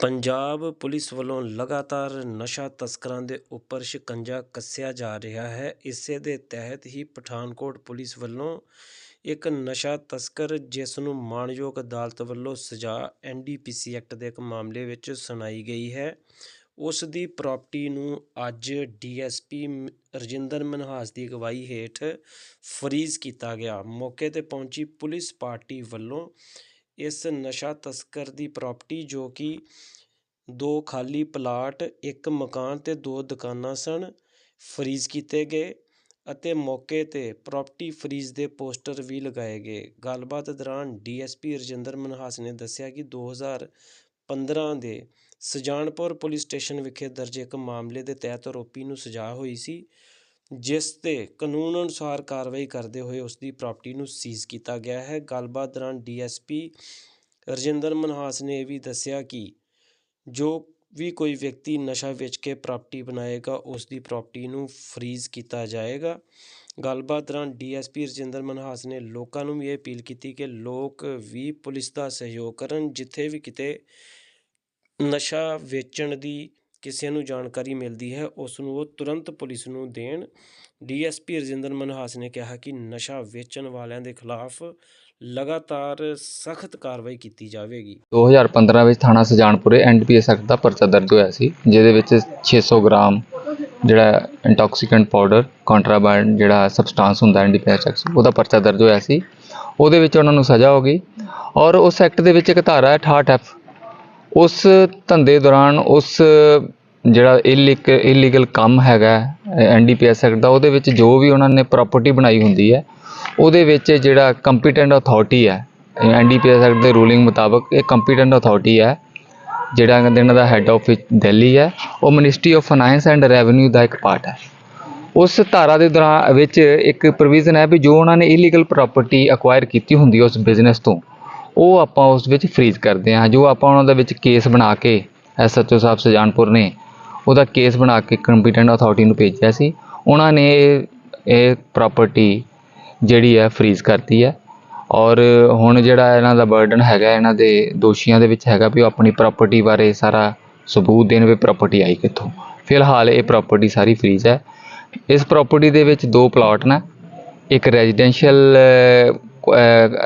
Punjab police ਵੱਲੋਂ ਲਗਾਤਾਰ ਨਸ਼ਾ ਤਸਕਰਾਂ ਦੇ ਉੱਪਰ ਸ਼ਿਕੰਜਾ ਕੱਸਿਆ ਜਾ ਰਿਹਾ ਹੈ। ਇਸੇ ਦੇ ਤਹਿਤ ਹੀ ਪਠਾਨਕੋਟ ਪੁਲਿਸ ਵੱਲੋਂ ਇੱਕ ਨਸ਼ਾ ਤਸਕਰ, ਜਿਸ ਨੂੰ ਮਾਣਯੋਗ ਅਦਾਲਤ ਵੱਲੋਂ ਸਜ਼ਾ ਐਨਡੀਪੀਸੀ ਐਕਟ ਦੇ ਇੱਕ ਮਾਮਲੇ ਵਿੱਚ ਸੁਣਾਈ ਗਈ ਹੈ। ਉਸ ਦੀ ਪ੍ਰਾਪਰਟੀ ਨੂੰ ਅੱਜ ਡੀਐਸਪੀ ਰਜਿੰਦਰ ਮਨਹਾਸ ਦੀ ਅਗਵਾਈ ਹੇਠ ਫਰੀਜ਼ ਕੀਤਾ ਗਿਆ। ਮੌਕੇ ਤੇ ਪਹੁੰਚੀ ਪੁਲਿਸ ਪਾਰਟੀ ਵੱਲੋਂ ਇਸ ਨਸ਼ਾ ਤਸਕਰ ਦੀ ਪ੍ਰਾਪਰਟੀ ਜੋ ਕਿ ਦੋ ਖਾਲੀ ਪਲਾਟ, ਇੱਕ ਮਕਾਨ ਅਤੇ ਦੋ ਦੁਕਾਨਾਂ ਸਨ, ਫਰੀਜ਼ ਕੀਤੇ ਗਏ ਅਤੇ ਮੌਕੇ ਤੇ ਪ੍ਰਾਪਰਟੀ ਫਰੀਜ਼ ਦੇ ਪੋਸਟਰ ਵੀ ਲਗਾਏ ਗਏ। ਗੱਲਬਾਤ ਦੌਰਾਨ ਡੀਐਸਪੀ ਰਜਿੰਦਰ ਮਨਹਾਸ ਨੇ ਦੱਸਿਆ ਕਿ 2015 ਦੇ ਸੁਜਾਨਪੁਰ ਪੁਲਿਸ ਸਟੇਸ਼ਨ ਵਿਖੇ ਦਰਜ ਇੱਕ ਮਾਮਲੇ ਦੇ ਤਹਿਤ ਆਰੋਪੀ ਨੂੰ ਸਜ਼ਾ ਹੋਈ ਸੀ। ਜਿਸ ਤੇ ਕਾਨੂੰਨ ਅਨੁਸਾਰ ਕਾਰਵਾਈ ਕਰਦੇ ਹੋਏ ਉਸ ਦੀ ਪ੍ਰਾਪਰਟੀ ਨੂੰ ਸੀਜ਼ ਕੀਤਾ ਗਿਆ ਹੈ। ਗੱਲਬਾਤ ਦੌਰਾਨ ਡੀਐਸਪੀ ਰਜਿੰਦਰ ਮਨਹਾਸ ਨੇ ਇਹ ਵੀ ਦੱਸਿਆ ਕਿ ਜੋ ਵੀ ਕੋਈ ਵਿਅਕਤੀ ਨਸ਼ਾ ਵੇਚ ਕੇ ਪ੍ਰਾਪਰਟੀ ਬਣਾਏਗਾ ਉਸ ਦੀ ਪ੍ਰਾਪਰਟੀ ਨੂੰ ਫਰੀਜ਼ ਕੀਤਾ ਜਾਏਗਾ। ਗੱਲਬਾਤ ਦੌਰਾਨ ਡੀਐਸਪੀ ਰਜਿੰਦਰ ਮਨਹਾਸ ਨੇ ਲੋਕਾਂ ਨੂੰ ਵੀ ਇਹ ਅਪੀਲ ਕੀਤੀ ਕਿ ਲੋਕ ਵੀ ਪੁਲਿਸ ਦਾ ਸਹਿਯੋਗ ਕਰਨ, ਜਿੱਥੇ ਵੀ ਕਿਤੇ ਨਸ਼ਾ ਵੇਚਣ ਦੀ ਕਿਸੇ ਨੂੰ ਜਾਣਕਾਰੀ ਮਿਲਦੀ ਹੈ ਉਸ ਨੂੰ ਉਹ ਤੁਰੰਤ ਪੁਲਿਸ ਨੂੰ ਦੇਣ। ਡੀਐਸਪੀ ਰਜਿੰਦਰ ਮਨਹਾਸ ਨੇ ਕਿਹਾ ਕਿ ਨਸ਼ਾ ਵੇਚਣ ਵਾਲਿਆਂ ਦੇ ਖਿਲਾਫ ਲਗਾਤਾਰ ਸਖਤ ਕਾਰਵਾਈ ਕੀਤੀ ਜਾਵੇਗੀ। 2015 ਵਿੱਚ ਥਾਣਾ ਸੁਜਾਨਪੁਰੇ ਐਨਡੀਪੀਐਸ ਐਕਟ ਦਾ ਪਰਚਾ ਦਰਜ ਹੋਇਆ ਸੀ, ਜਿਹਦੇ ਵਿੱਚ 600 ਗ੍ਰਾਮ ਜਿਹੜਾ ਇੰਟੌਕਸੀਕੈਂਟ ਪਾਊਡਰ ਕੰਟਰਾਬੈਂਡ ਜਿਹੜਾ ਸਬਸਟੈਂਸ ਹੁੰਦਾ ਐਨਡੀਪੀਐਸ ਐਕਟ ਉਹਦਾ ਪਰਚਾ ਦਰਜ ਹੋਇਆ ਸੀ। ਉਹਦੇ ਵਿੱਚ ਉਹਨਾਂ ਨੂੰ ਸਜ਼ਾ ਹੋ ਗਈ ਔਰ ਉਸ ਐਕਟ ਦੇ ਵਿੱਚ ਇੱਕ ਧਾਰਾ ਹੈ 68 ਐਫ ਉਸ ਧੰਦੇ ਦੌਰਾਨ ਉਸ ਜਿਹੜਾ ਇਲੀਕ ਇਲੀਗਲ ਕੰਮ ਹੈਗਾ ਐਨਡੀਪੀਐਸ ਐਕਟ ਦਾ, ਉਹਦੇ ਵਿੱਚ ਜੋ ਵੀ ਉਹਨਾਂ ਨੇ ਪ੍ਰਾਪਰਟੀ ਬਣਾਈ ਹੁੰਦੀ ਹੈ, ਉਹਦੇ ਵਿੱਚ ਜਿਹੜਾ ਕੰਪੀਟੈਂਟ ਅਥਾਰਟੀ ਹੈ ਐਨਡੀਪੀਐਸ ਐਕਟ ਦੇ ਰੂਲਿੰਗ ਮੁਤਾਬਕ ਇਹ ਕੰਪੀਟੈਂਟ ਅਥਾਰਟੀ ਹੈ, ਜਿਹੜਾ ਕਹਿੰਦੇ ਇਹਨਾਂ ਦਾ ਹੈੱਡ ਆਫਿਸ ਦਿੱਲੀ ਹੈ, ਉਹ ministry of finance and revenue ਦਾ ਇੱਕ ਪਾਰਟ ਹੈ। ਉਸ ਧਾਰਾ ਦੇ ਦੌਰਾਨ ਵਿੱਚ ਇੱਕ ਪ੍ਰੋਵੀਜ਼ਨ ਹੈ ਵੀ ਜੋ ਉਹਨਾਂ ਨੇ ਇਲੀਗਲ ਪ੍ਰਾਪਰਟੀ ਅਕਵਾਇਰ ਕੀਤੀ ਹੁੰਦੀ ਹੈ ਉਸ ਬਿਜ਼ਨਸ ਤੋਂ ਉਹ ਆਪਾਂ ਉਸ ਵਿੱਚ ਫਰੀਜ਼ ਕਰਦੇ ਹਾਂ। ਜੋ ਆਪਾਂ ਉਹਨਾਂ ਦੇ ਵਿੱਚ ਕੇਸ ਬਣਾ ਕੇ ਐਸਐਚਓ ਸਾਹਿਬ ਸੁਜਾਨਪੁਰ ਨੇ, ਉਹਦਾ ਕੇਸ ਬਣਾ ਕੇ ਕੰਪੀਟੈਂਟ ਅਥਾਰਟੀ ਨੂੰ ਭੇਜਿਆ ਸੀ। ਉਹਨਾਂ ਨੇ ਇਹ ਇਹ ਪ੍ਰਾਪਰਟੀ ਜਿਹੜੀ ਹੈ ਫਰੀਜ਼ ਕਰਤੀ ਹੈ। ਔਰ ਹੁਣ ਜਿਹੜਾ ਇਹਨਾਂ ਦਾ ਬਰਡਨ ਹੈਗਾ, ਇਹਨਾਂ ਦੇ ਦੋਸ਼ੀਆਂ ਦੇ ਵਿੱਚ ਹੈਗਾ ਵੀ ਉਹ ਆਪਣੀ ਪ੍ਰਾਪਰਟੀ ਬਾਰੇ ਸਾਰਾ ਸਬੂਤ ਦੇਣ ਵੀ ਪ੍ਰਾਪਰਟੀ ਆਈ ਕਿੱਥੋਂ। ਫਿਲਹਾਲ ਇਹ ਪ੍ਰਾਪਰਟੀ ਸਾਰੀ ਫਰੀਜ਼ ਹੈ। ਇਸ ਪ੍ਰਾਪਰਟੀ ਦੇ ਵਿੱਚ ਦੋ ਪਲਾਟ ਨੇ। ਇੱਕ ਰੈਜ਼ੀਡੈਂਸ਼ੀਅਲ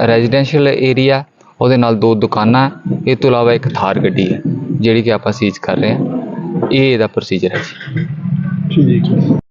ਰੈਜ਼ੀਡੈਂਸ਼ੀਅਲ ਏਰੀਆ ਉਹਦੇ ਨਾਲ ਦੋ ਦੁਕਾਨਾਂ, ਇਹ ਤੋਂ ਇਲਾਵਾ ਇੱਕ ਥਾਰ ਗੱਡੀ ਹੈ, ਜਿਹੜੀ ਕਿ ਆਪਾਂ ਸੀਜ਼ ਕਰ ਰਹੇ ਹਾਂ। ਇਹ ਇਹਦਾ ਪ੍ਰੋਸੀਜਰ ਹੈ ਜੀ। ਠੀਕ ਹੈ।